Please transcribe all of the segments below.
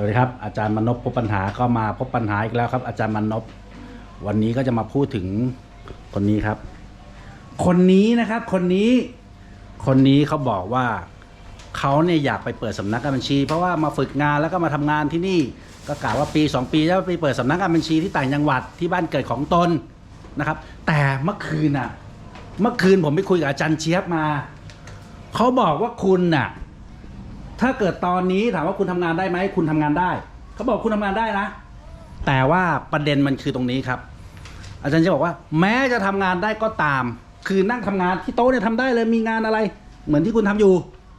วัสดีครับอาจารย์มนพพบปัญหาก็มาพบปัญหาอีกแล้วครับ อาจารย์มนพวันนี้ก็จะมาพูดถึงคนนี้ครับ คนนี้นะครับ คนนี้ คนนี้เขาบอกว่าเขาเนี่ยอยากไปเปิดสำนักงานบัญชี เพราะว่ามาฝึกงานแล้วก็มาทำงานที่นี่ก็กล่าวว่าปี 2 ปีแล้วไปเปิดสำนักงานบัญชีที่ต่างจังหวัดที่บ้านเกิดของตนนะครับ แต่เมื่อคืนน่ะ เมื่อคืนผมไปคุยกับอาจารย์เชียบมาเขาบอกว่าคุณน่ะ ถ้าเกิดตอนนี้ถามว่าคุณทำงานได้ไหมคุณทำงานได้เขาบอกคุณทำงานได้นะ แต่ว่าประเด็นมันคือตรงนี้ครับ อาจารย์จะบอกว่า แม้จะทำงานได้ก็ตาม คือนั่งทำงานที่โต๊ะเนี่ยทำได้เลยมีงานอะไร เหมือนที่คุณทำอยู่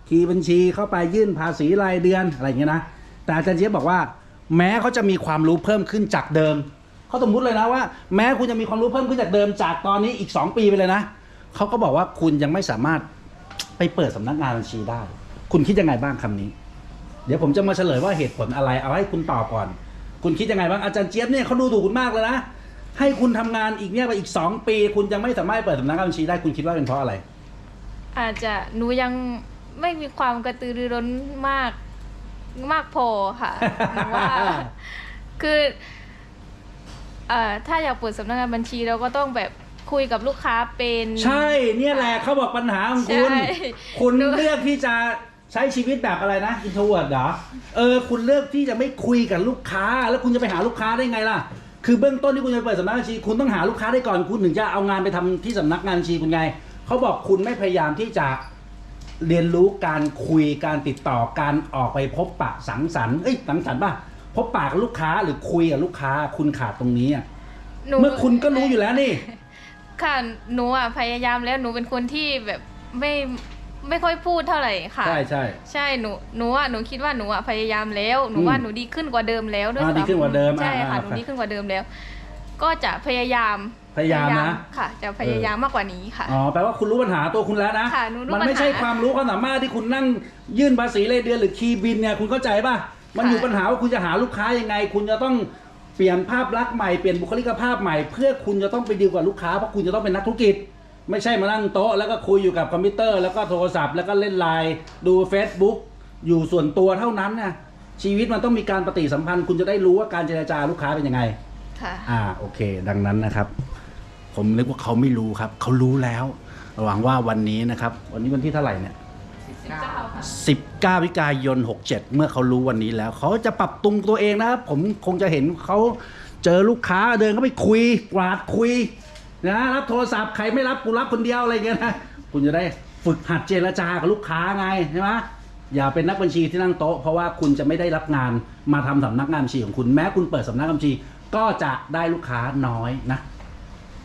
คีย์บัญชีเข้าไปยื่นภาษีรายเดือนอะไรอย่างเงี้ยนะแต่อาจารย์เจี๊ยบบอกว่า แม้เขาจะมีความรู้เพิ่มขึ้นจากเดิมเขาสมมติเลยนะว่า แม้คุณจะมีความรู้เพิ่มขึ้นจากเดิมจากตอนนี้อีก 2 ปีไปเลยนะเขาก็บอกว่าคุณยังไม่สามารถไปเปิดสำนักงานบัญชีได้ คุณคิดยังไงบ้างคำนี้ เดี๋ยวผมจะมาเฉลยว่าเหตุผลอะไร เอาให้คุณตอบก่อน คุณคิดยังไงบ้างอาจารย์เจี๊ยบเนี่ยเขาดูถูกคุณมากเลยนะให้คุณทำงานอีกเนี่ยไปอีก 2 ปี คุณยังไม่สามารถเปิดสำนักงานบัญชีได้คุณคิดว่าเป็นเพราะอะไร อาจจะหนูยังไม่มีความกระตือรือร้นมากมากพอค่ะหนูว่าคือเอ่อถ้าอยากเปิดสำนักงานบัญชีเราก็ต้องแบบคุยกับลูกค้าเป็น ใช่เนี่ยแหละเขาบอกปัญหาของคุณใช่คุณหนูเลือกที่จะ ใช้ชีวิตแบบอะไรนะอินโทรเวิร์ดเหรอเออคุณเลือกที่จะไม่คุยกับลูกค้า แล้วคุณจะไปหาลูกค้าได้ไงล่ะ คือเบื้องต้นที่คุณจะเปิดสำนักงานบัญชี คุณต้องหาลูกค้าได้ก่อนคุณถึงจะเอางานไปทำที่สำนักงานบัญชีคุณไงเขาบอกคุณไม่พยายามที่จะเรียนรู้การคุยการติดต่อการออกไปพบปะสังสรรค์เอ้ยสังสรรค์ป่ะพบปะกับลูกค้าหรือคุยกับลูกค้า คุณขาดตรงนี้อะหนูเมื่อคุณก็รู้อยู่แล้วนี่ ค่ะหนูอะพยายามแล้วหนูเป็นคนที่แบบไม่ ไม่ค่อยพูดเท่าไหร่ค่ะ ใช่ใช่ใช่หนูหนูอะหนูคิดว่าหนูอะพยายามแล้วหนูว่าอืมหนูดีขึ้นกว่าเดิมแล้วด้วยอ่าดีขึ้นกว่าเดิมใช่อ่าค่ะอ่าหนูดีขึ้นกว่าเดิมแล้ว ก็จะพยายามพยายามนะ ค่ะ จะพยายามมากกว่านี้ค่ะ อ๋อแปลว่าคุณรู้ปัญหาตัวคุณแล้วนะค่ะหนูรู้มันไม่ปัญหาใช่ความรู้ความสามารถที่คุณนั่งยื่นภาษีรายเดือนหรือคีย์บินเนี่ยคุณเข้าใจป่ะมันค่ะ อยู่ปัญหาว่าคุณจะหาลูกค้ายังไง คุณจะต้องเปลี่ยนภาพลักษณ์ใหม่เปลี่ยนบุคลิกภาพใหม่ เพื่อคุณจะต้องไปดีลกับลูกค้าเพราะคุณจะต้องเป็นนักธุรกิจ ไม่ใช่มานั่งโต๊ะแล้วก็คุยอยู่กับคอมพิวเตอร์แล้วก็โทรศัพท์แล้วก็เล่นไลน์ดู Facebook อยู่ส่วนตัวเท่านั้นนะชีวิตมันต้องมีการปฏิสัมพันธ์ คุณจะได้รู้ว่าการเจรจาลูกค้าเป็นยังไง ค่ะ อ่าโอเค ดังนั้นนะครับ ผมนึกว่าเขาไม่รู้ครับ เขารู้แล้วหวังว่าวันนี้นะครับ วันนี้วันที่เท่าไหร่เนี่ย19วิกายน 67 เมื่อเขารู้วันนี้แล้ว เขาจะปรับปรุงตัวเองนะครับผมคงจะเห็นเขาเจอลูกค้าเดินเข้าไปคุยกวาดคุย นะรับโทรศัพท์ใครไม่รับกูรับคนเดียวอะไรเงี้ยนะคุณจะได้ฝึกหัดเจรจากับลูกค้าไงใช่ไหมอย่าเป็นนักบัญชีที่นั่งโต๊ะเพราะว่าคุณจะไม่ได้รับงานมาทำสำนักงานบัญชีของคุณแม้คุณเปิดสำนักบัญชี ก็จะได้ลูกค้าน้อยนะ